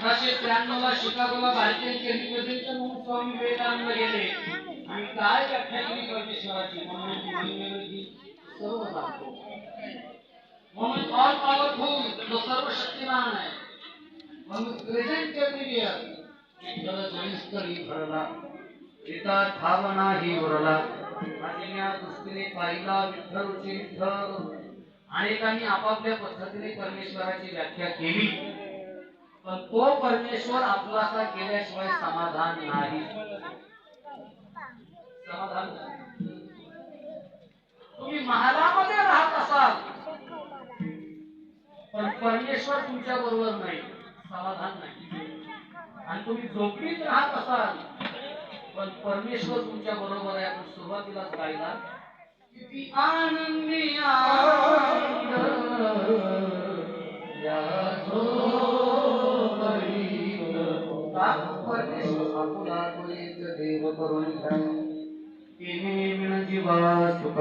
अठराशे त्र्याण्णव ला शिकागोला भारतीयांचे रिप्रेझेंटेशन म्हणून स्वामी विवेकानंद गेले. आणि काय व्याख्या केली परमेश्वराची म्हणून सर्व जाणतो म्हणून ऑल पॉवरफुल जो आहे. म्हणून प्रेझेंट जल जळीस्तरी भरला. पिता भावना ही उरला. अजिन्या दृष्टीने पाहिला विठ्ठलची विठ्ठल. अनेकांनी आपापल्या पद्धतीने परमेश्वराची व्याख्या केली. पण तो परमेश्वर आपलासा केल्याशिवाय समाधान नाही. समाधान तुम्ही महालामध्ये राहत असाल. पण परमेश्वर तुमच्या बरोबर नाही. समाधान नाही. आणि तुम्ही झोपडीत राहत असाल. पण परमेश्वर तुमच्या बरोबर आहे. आपण सुरुवातीलाच गायला किती आनंदी आनंद. देव करून तिने विण जीवा सुख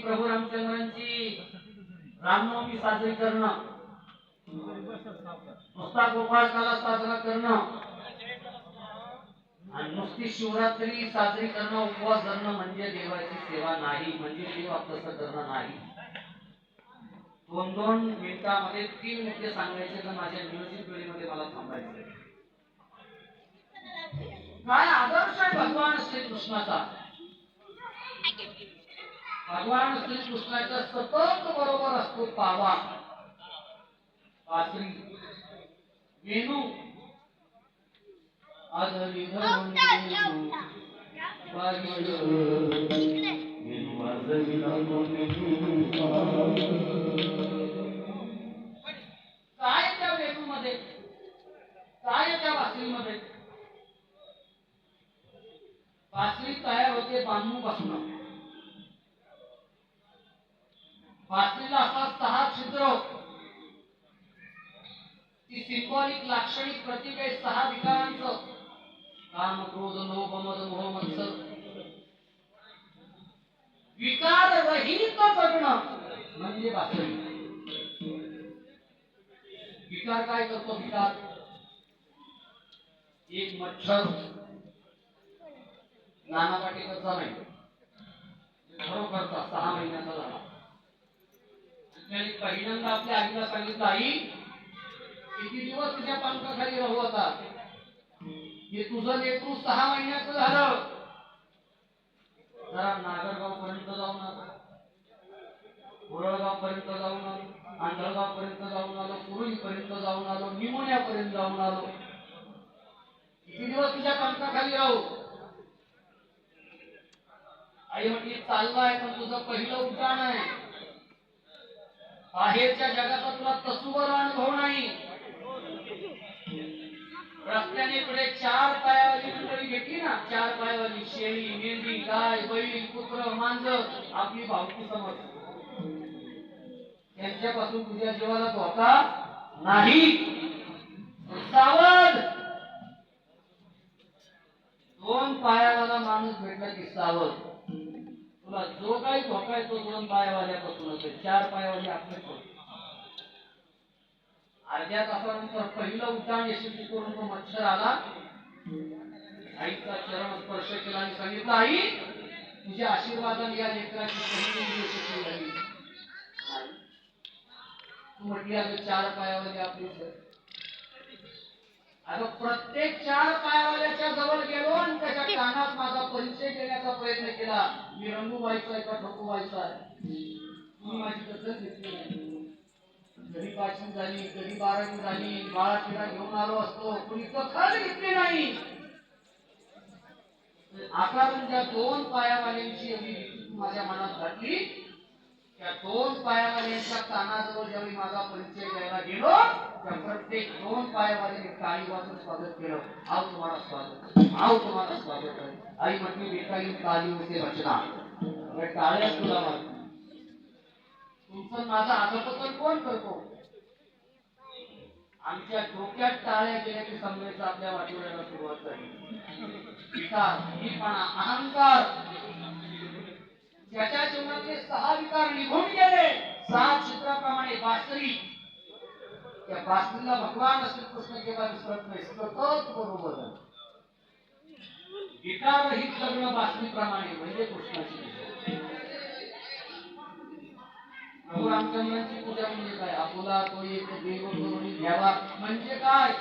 प्रभू रामचंद्रांची रामनवमी साजरी करणं नुसता गोपाळकाला साजरा करणं आणि नुसती शिवरात्री साजरी करणं उपवास धरणं म्हणजे देवाची सेवा नाही म्हणजे देव आपलं करणं नाही. दोन दोन मिनिटामध्ये तीन मुद्दे सांगायचे तर माझ्या नियोजित वेळेमध्ये मला थांबायचं काय आदर्श आहे भगवान श्रीकृष्णाचा? भगवान श्रीकृष्णाच्या सतत बरोबर असतो पावा. पात्री मेनू. आदरी धरून वेणू वाजवलं. वेणू काय त्या वेणूमध्ये काय त्या बासरीमध्ये बासरी तयार होते बांबू पासून बासरीला असतात सहा छिद्र ती सिंबॉलिक लाक्षणिक प्रतीक सहा विकारांचं काम क्रोध लोभ मद मोह मत्सर विकार रहित जगणं म्हणजे बासरी विकार काय करतो विकार? एक मच्छर नाना पाटीकरचा नाही खरोखरचा सहा महिन्याचा झाला. त्याने पहिल्यांदा आपल्या आईला सांगितलं आई किती दिवस तुझ्या पंखाखाली राहू आता? की तुझं लेकरू सहा महिन्याचं झालं. जरा नागरगाव पर्यंत जाऊन आलो. उरळगाव पर्यंत जाऊन आलो. आंधळगाव पर्यंत जाऊन आलो. कुरुई पर्यंत जाऊन आलो. निमोनिया पर्यंत जाऊन आलो. किती दिवस तुझ्या पंखाखाली राहू? आई म्हटली आहे पण तुझं पहिलं उड्डाण आहे. बाहेरच्या जगाचा तुला तसुवर अनुभव नाही. शेळी मेंढी गाय बैल कुत्र मांजर आपली भावकी समज. त्यांच्यापासून तुझ्या जीवाला धोका नाही. सावध. दोन पायावाला माणूस भेटला की सावध. तुला जो काही धोका आहे तो दोन पायावाल्यापासून असेल चार पायावाले आपले अर्ध्या तासानंतर पहिलं उड्डाण यशस्वी करून तो मच्छर आला आईचा चरण स्पर्श केला आणि सांगितलं आई तुझ्या आशीर्वादाने या लेकराची पहिली मुलगी यशस्वी झाली. तू म्हटली अगं चार पायावाली आपली अगं प्रत्येक चार पायावाल्याच्या जवळ गेलो आणि त्याच्या कानात माझा परिचय देण्याचा प्रयत्न केला. मी रंगू व्हायचा का ठोकू व्हायचा तुम्ही माझी दखल घेतली नाही. कधी पाचवी झाली कधी बारावी झाली बाळा तिला घेऊन आलो असतो. कुणी दखल घेतली नाही. आता पण त्या दोन पायावाल्यांची एवढी माझ्या मनात घातली. त्या दोन पायावाल्यांच्या कानाजवळ ज्यावेळी माझा परिचय द्यायला गेलो त्या प्रत्येक दोन पायावाल्याने काळी वाजून स्वागत केलं. आव तुम्हाला स्वागत आव तुम्हाला स्वागत आहे आई म्हटली बेटाई काली होते रचना. अरे टाळ्याच तुला तुमचं माझा अधपतन कोण करतो? आमच्या डोक्यात टाळ्या गेल्या समजायचं आपल्या वाटोळ्याला सुरुवात झाली. विकार हीपणा अहंकार त्याच्या जीवनातले सहा विकार निघून गेले सात चित्राप्रमाणे बासरी. त्या बासरीला भगवान श्रीकृष्ण केव्हा विसरत नाही सतत बरोबर आहे. विकाररहित लग्न बासरीप्रमाणे म्हणजे कृष्णाची. हो, रामचंद्रांची पूजा म्हणजे काय? आपुला तो एक देव करून घ्यावा म्हणजे काय?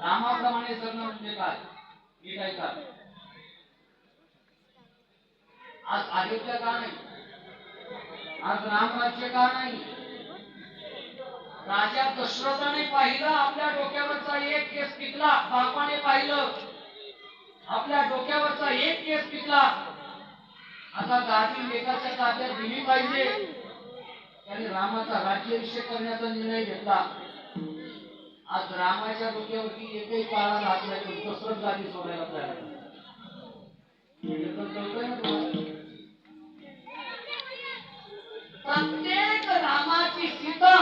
रामाप्रमाणे सगळं म्हणजे काय? हे काय का? आज अयोध्या का नाही? आज रामराज्य का नाही? राजा दशरथाने पाहिलं आपल्या डोक्यावरचा एक केस पिकला बापाने पाहिलं. आपल्या डोक्यावरचा एक केस पिकला. आता गाठी लेखाच्या ताब्यात दिली पाहिजे. त्याने रामाचा राज्याभिषेक करण्याचा निर्णय घेतला. आज रामाच्या डोक्यावरती एकही काळा राहत नाही पण दशरथ गादी सोडायला तयार प्रत्येक रामाची सीता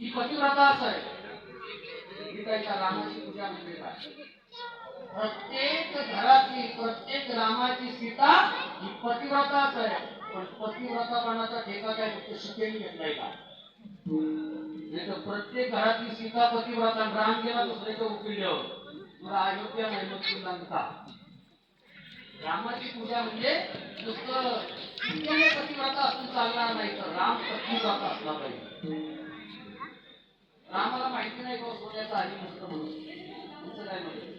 ही पतिव्रताच आहे गीताच्या रामाची पूजा म्हणजे काय प्रत्येक घराची प्रत्येक रामाची सीता ही पतिव्रताच आहे. पण पतिव्रतापणाचा ठेका काय फक्त शिकेली घेत नाही का? नाही तर प्रत्येक घरातली सीता पतिव्रता राम गेला दुसऱ्याच्या उकिल्यावर मला अयोध्या नाही मग लंका रामाची पूजा म्हणजे नुसतं सीतेने पतिव्रता असून चालणार नाही तर राम पतिव्रता असला पाहिजे. रामाला माहिती नाही का हो सोन्याचा आली नसतं म्हणून? तुमचं काय म्हणत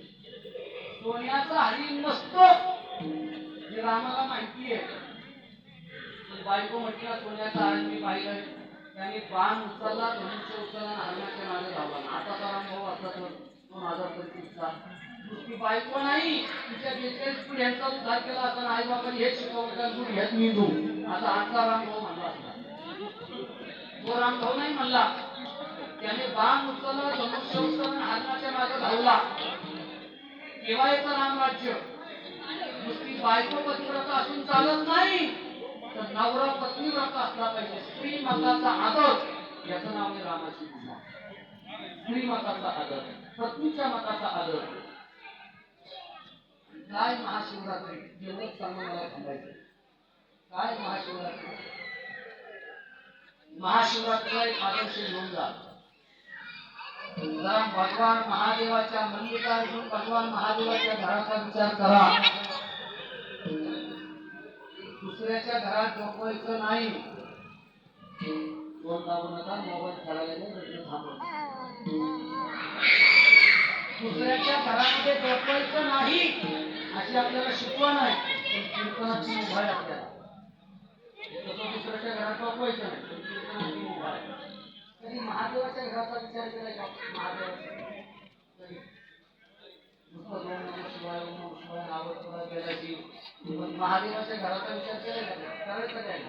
सोन्याचा हरी नसतो. हे रामाला माहिती आहे बायको म्हटलं सोन्याचा हरी मी पाहिलंय. त्याने बाण उचलला धनुष्य उचलला आणि हरणाच्या मागे धावला. आता अनुभव असला तर तो माझा पंचवीसचा नुसती बायको नाही तिच्या बेचाळीस पिढ्यांचा उद्धार केला असं आई बाबांनी हेच शिकवलं का हेच ह्यात मी दू आता आजचा रामभाऊ म्हणला असला तो रामभाऊ नाही म्हणला. त्याने बाण उचलला धनुष्य उचललं हरणाच्या मागे धावला. केव्हा येतं रामराज्य नुसती बायको पतिव्रता असून चालत नाही तर नवरा पत्नीव्रता असला पाहिजे. स्त्री मताचा आदर याचं नाव आहे रामाची पूजा स्त्री मताचा आदर पत्नीच्या मताचा आदर. काय महाशिवरात्री? एवढंच सांगून मला थांबायचं. काय महाशिवरात्री? महाशिवरात्रीला एक आदर्श घेऊन जा. जरा भगवान महादेवाच्या मल्लिकार्जुन भगवान महादेवाच्या घराचा विचार करा. दुसऱ्याच्या घरात झोपवायचं नाही. फोन लावू नका मोबाईल खेळायला दुसऱ्याच्या घरामध्ये झोपवायचं नाही. अशी आपल्याला शिकवण आहे. पण कीर्तनाची मोबाईल आपल्याला. दुसऱ्याच्या घरात झोपवायचं नाही पण कीर्तनाची मुभा आहे कधी महादेवाच्या घराचा विचार केला का पण महादेवाच्या घराचा विचार केला. का काय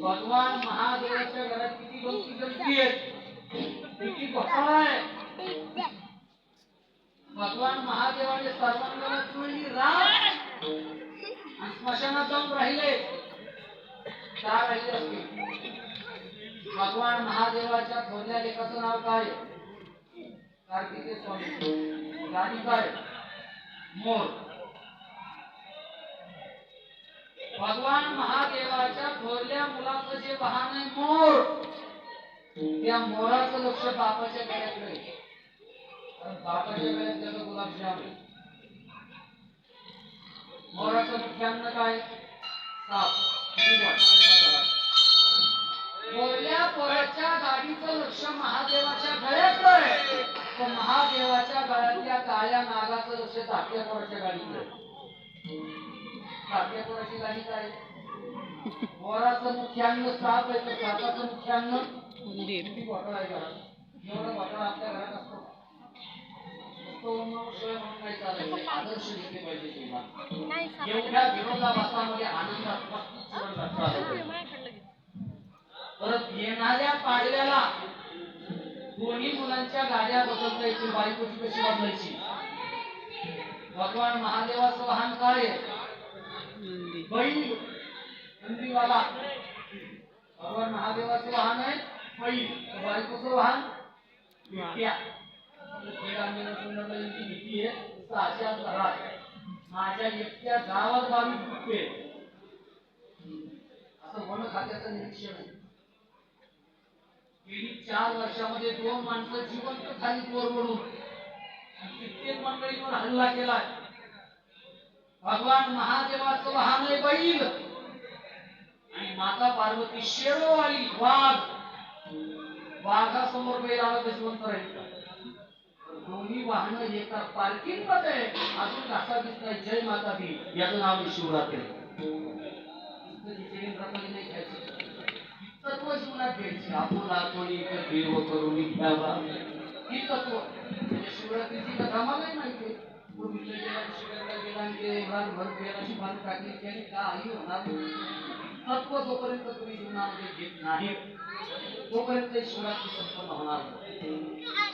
भगवान महादेवाच्या घरात किती गमती जमती आहेत किती घोटाळा आहे भगवान महादेवाने सर्वांना चुळली रात स्मशानात जाऊन राहिले. चार राहिले असतील भगवान महादेवाच्या थोरल्या लेखाचं नाव काय? कार्तिके स्वामी. राणी काय? मोर. भगवान महादेवाच्या थोरल्या मुलाचं जे वाहन आहे मोर. त्या मोराचं लक्ष बापाच्या गळ्याकडे बापाच्या गळ्यात त्याचं गुलाबजाम आहे. मोराचं मुख्यान्न काय? साप. गाडीचं लक्ष महादेवाच्या गळ्यात आहे. पण महादेवाच्या गळ्यातल्या काळ्या नागाचं लक्ष धाकट्या पोराच्या गाडीकडे आहे. धाकट्या पोराची गाडी काय? मोराचं मुख्यान्न साप आहे तर सापाचं मुख्यान्न. उंदीर. किती घोटाळा आहे घरात? एवढा घोटाळा आपल्या घरात असतो. नुसतं ओम नमः शिवाय म्हणून नाही. चालायचं आदर्श घेतले पाहिजे जीवनात एवढ्या विरोधाभासामध्ये आनंदात मस्त जीवन जगता आलं पाहिजे. परत येणाऱ्या पाडव्याला दोन्ही मुलांच्या गाड्या बदलता येतील बायकोची कशी बदलायची? भगवान महादेवाचं वाहन काय आहे? बैल नंदीवाला भगवान महादेवाचं वाहन आहे बैल बायकोचं वाहन भीती आहे घरात. माझ्या एकट्या गावात बावीस असं आहेत. वन खात्याचं निरीक्षण आहे. चार वर्षामध्ये दोन माणसं जिवंत खाली चोर म्हणून. कित्येक मंडळीवर हल्ला केला भगवान महादेवाचं वाहन आहे बैल. आणि माता पार्वती शेळो आली वाघ. वाघासमोर बैल आला तर जिवंत राहील दोन्ही वाहन एका पार्किंगमध्ये अजून कसा दिसतंय. जय माता दी. याचं नाव शिवरात्री इतकं नाही घ्यायचं तत्व जीवनात घ्यायची. देव करून घ्यावा. ही तत्व. म्हणजे शिवरात्रीची कथा मलाही माहिती आहे. गेला गेला आणि ते भर गेला टाकली त्याने काही होणार नाही. तत्व जोपर्यंत तुम्ही जीवनामध्ये घेत नाही तोपर्यंत शिवरात्री संपन्न होणार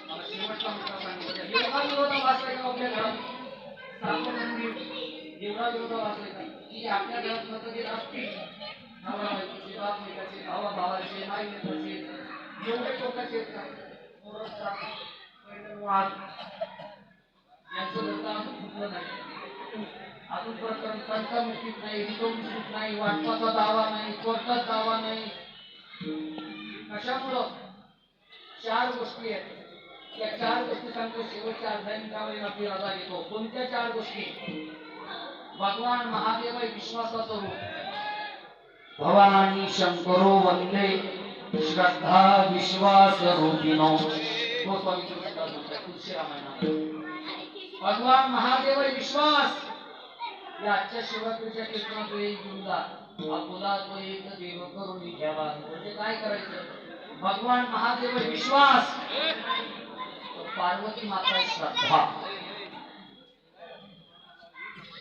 मला शेवटचा मुद्दा सांगितला एवढा विरोधाभास आपल्या घरात. की आपल्या घरात मतभेद असतील नवरा बायकोचे भावाभावाची लेकाचे भावा एवढे टोकाचे आहेत यांचं धंदा अजून नाही. अजून प्रकरण तंटामुक्तीत नाही हितोमुखीत नाही वाटपाचा दावा नाही कोर्टात दावा नाही. कशामुळं? चार गोष्टी आहेत. त्या चार गोष्टी सांगतो. शेवटच्या अध्यायामध्ये आपली रजा घेतो. कोणत्या चार गोष्टी? भगवान महादेव आहे विश्वासाचं रूप. भवानी शंकरो वंदे श्रद्धा विश्वास रूपिणो भगवान महादेव विश्वास। या आजच्या शिवरात्रीच्या कीर्तनात तो एक घेऊन जा तो एक देव करून घ्यावा. म्हणजे काय करायचं? भगवान महादेव विश्वास. पार्वती माता श्रद्धा.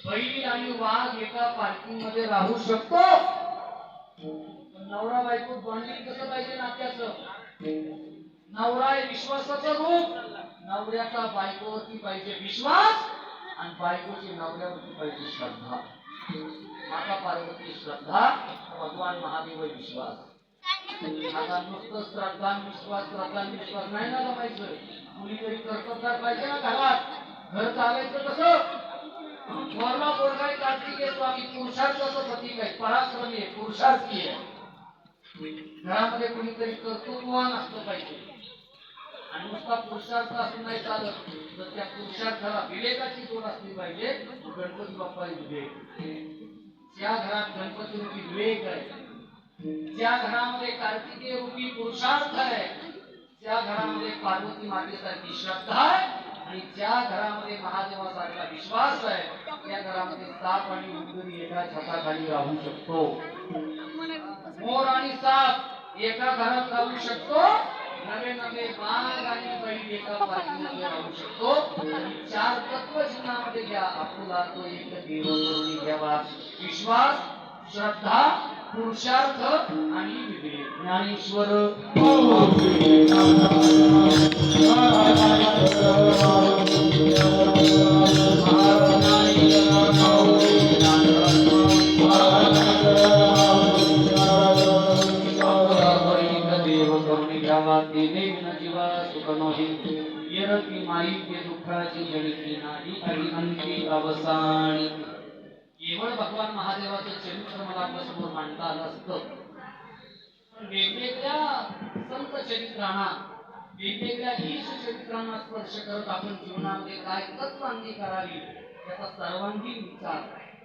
बैल आणि वाघ एका पार्किंगमध्ये राहू शकतो. नवरा बायको बॉन्डिंग कसं पाहिजे नात्याचं? नवरा आहे विश्वासाचं रूप. नवऱ्याचा बायकोवरती पाहिजे विश्वास आणि बायकोची नवऱ्यावरती पाहिजे श्रद्धा. माता पार्वती श्रद्धा भगवान महादेव विश्वास. आता नुसतं श्रद्धा विश्वास श्रद्धा विश्वास नाही ना जमायचं. मुलीतरी कर्तबगार पाहिजे ना घरात. घर चालायचं कसं? वरला पोरगाय कार्तिकेय स्वामी पुरुषार्थाचं प्रतीक आहे पराक्रमी आहे पुरुषार्थी आहे घरामध्ये कोणीतरी कर्तृत्ववान असलं पाहिजे आणि नुसता पुरुषार्थ असून नाही चालत। तर त्या पुरुषार्थाला विवेकाची जोड असली पाहिजे गणपती बाप्पा विवेक। ज्या घरात गणपती रूपी विवेक आहे ज्या घरामध्ये कार्तिकेय रूपी पुरुषार्थ आहे त्या घरामध्ये पार्वती मातेसारखी श्रद्धा आहे आणि ज्या घरामध्ये महादेवासारखा विश्वास आहे आपल्या घरामध्ये साप आणि उंदरी एका छताखाली राहू शकतो. मोर आणि साप एका घरात राहू शकतो. नवे नवे बाग आणि बैल एका पाठीमध्ये राहू शकतो. चार तत्व जीवनामध्ये घ्या. आपला तो एक देव करून घ्यावा. विश्वास श्रद्धा पुरुषार्थ आणि विवेक. ज्ञानेश्वर. हो. येरती माई ते दुःखाची जळती नाही. आणि अंती अवसानी. केवळ भगवान महादेवाचं चरित्र मला आपल्यासमोर मांडता आलं असतं. वेगवेगळ्या संत चरित्रांना वेगवेगळ्या ईश चरित्रांना स्पर्श करत आपण जीवनामध्ये काय तत्व अंगी करावी याचा सर्वांगीण विचार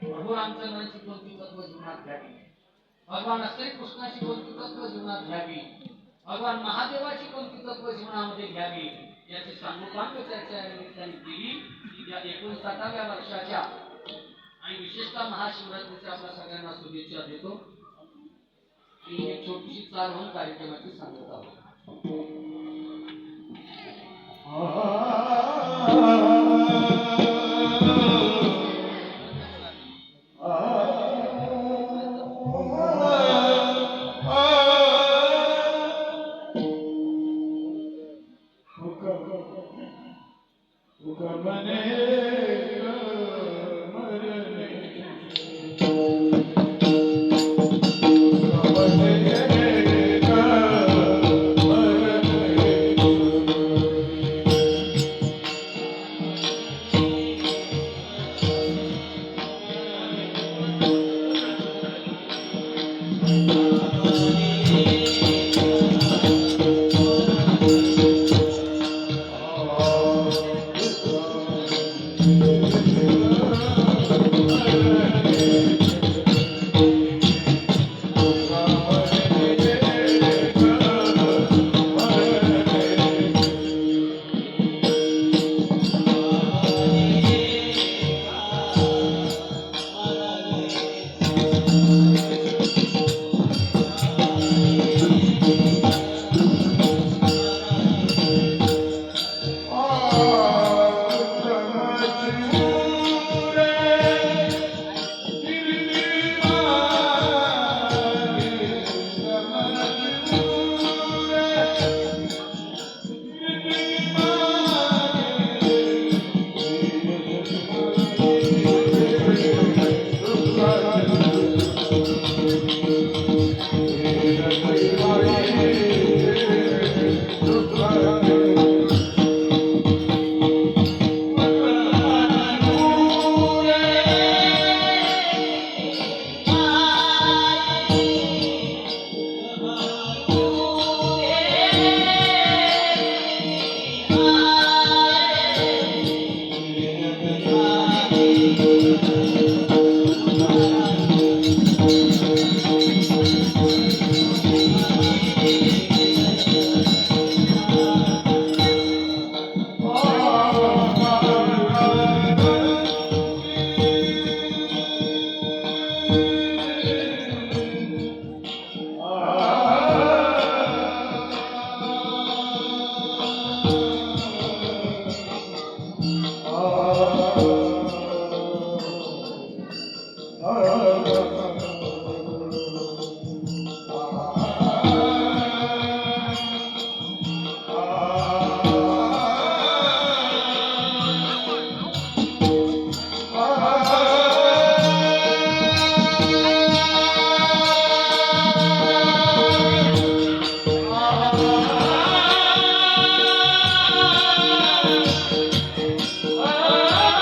प्रभू रामचंद्रांची कोणती तत्व जीवनात घ्यावी. भगवान श्री कृष्णाची कोणती तत्व जीवनात घ्यावी? भगवान महादेवाची कोणती तत्व जीवनामध्ये घ्यावी? याची सांगोपांग चर्चा या निमित्ताने केली या एकोणसाठाव्या वर्षाच्या आणि विशेषतः महाशिवरात्रीच्या आपल्या सगळ्यांना शुभेच्छा देतो. आणि एक छोटीशी चाल होऊन कार्यक्रमाची सांगत आहोत.